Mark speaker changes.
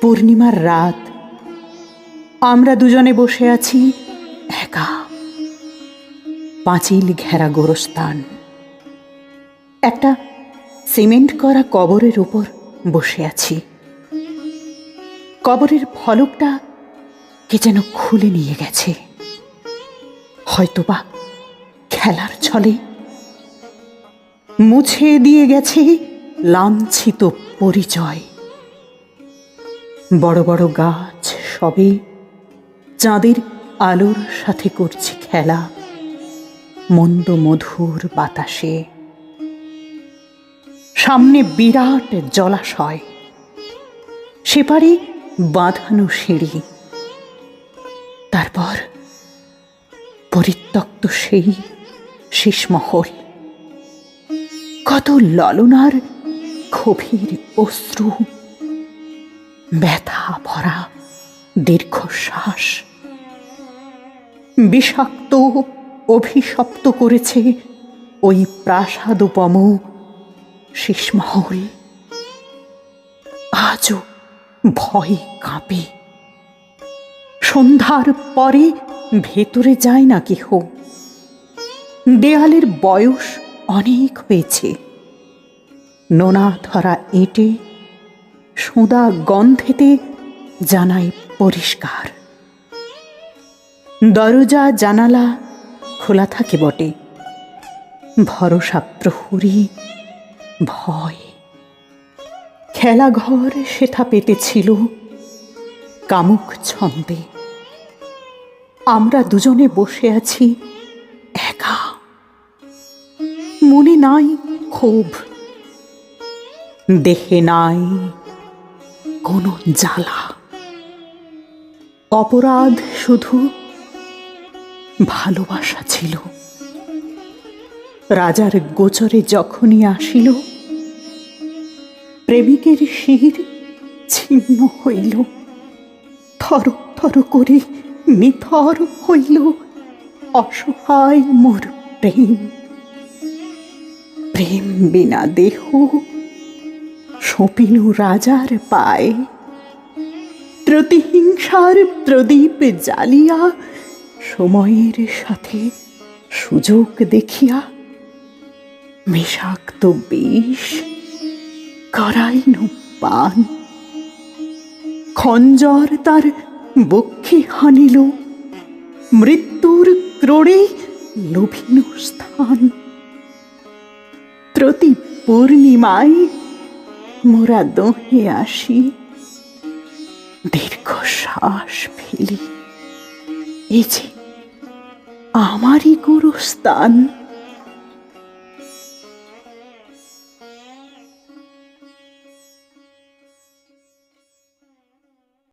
Speaker 1: পূর্ণিমার রাত। আমরা দুজনে বসে আছি একা। পাঁচিল ঘেরা গোরস্থান। একটা সিমেন্ট করা কবরের উপর বসে আছি। কবরের ফলকটা কে যেন খুলে নিয়ে গেছে। হয়তোবা খেলার ছলে মুছে দিয়ে গেছে লাঞ্ছিত পরিচয়। বড় বড় গাছ সবে চাঁদের আলোর সাথে করছে খেলা, মন্দ মধুর বাতাসে। সামনে বিরাট জলাশয়, সেপারে বাঁধানো সিঁড়ি। তারপর পরিত্যক্ত সেই শেষমহল কত ললনার গভীর অশ্রু, ব্যথা ভরা দীর্ঘশ্বাস। বিষাক্ত অভিশপ্ত করেছে ওই প্রাসাদোপম শেষমহল আজও ভয়ে কাঁপে। সন্ধ্যার পরে ভেতরে যায় না কেহ। দেয়ালের বয়স অনেক হয়েছে। নোনা ধরা এঁটে সোঁদা গন্ধেতে জানাই পরিষ্কার। দরজা, জানালা খোলা থাকে বটে। ভরসা প্রহরী ভয়। খেলাঘর সেথা পেতেছিল কামুক ছন্দে। আমরা দুজনে বসে আছি একা। মনে নাই ক্ষোভ, দেহে নাই কোনো জ্বালা। অপরাধ শুধু ভালোবাসা ছিল। রাজার গোচরে যখনই আসিল, প্রেমিকের শির ছিন্ন হইল। থর থর করে নিথর হইল অসহায় মোর প্রেম। প্রেম বিনা দেহ সপিল রাজার পায়। প্রতিহিংসার প্রদীপ জ্বালিয়া সময়ের সাথে সুযোগ দেখিয়া বিষাক্ত বিষ করাইন পান। খঞ্জর তার বক্ষে হানিল, মৃত্যুর ক্রোড়ে লোভিন স্থান। প্রতি পূর্ণিমায় মোরা দোহে আসি, দীর্ঘশ্বাস ফেলি। এই যে আমারই গুরুস্থান।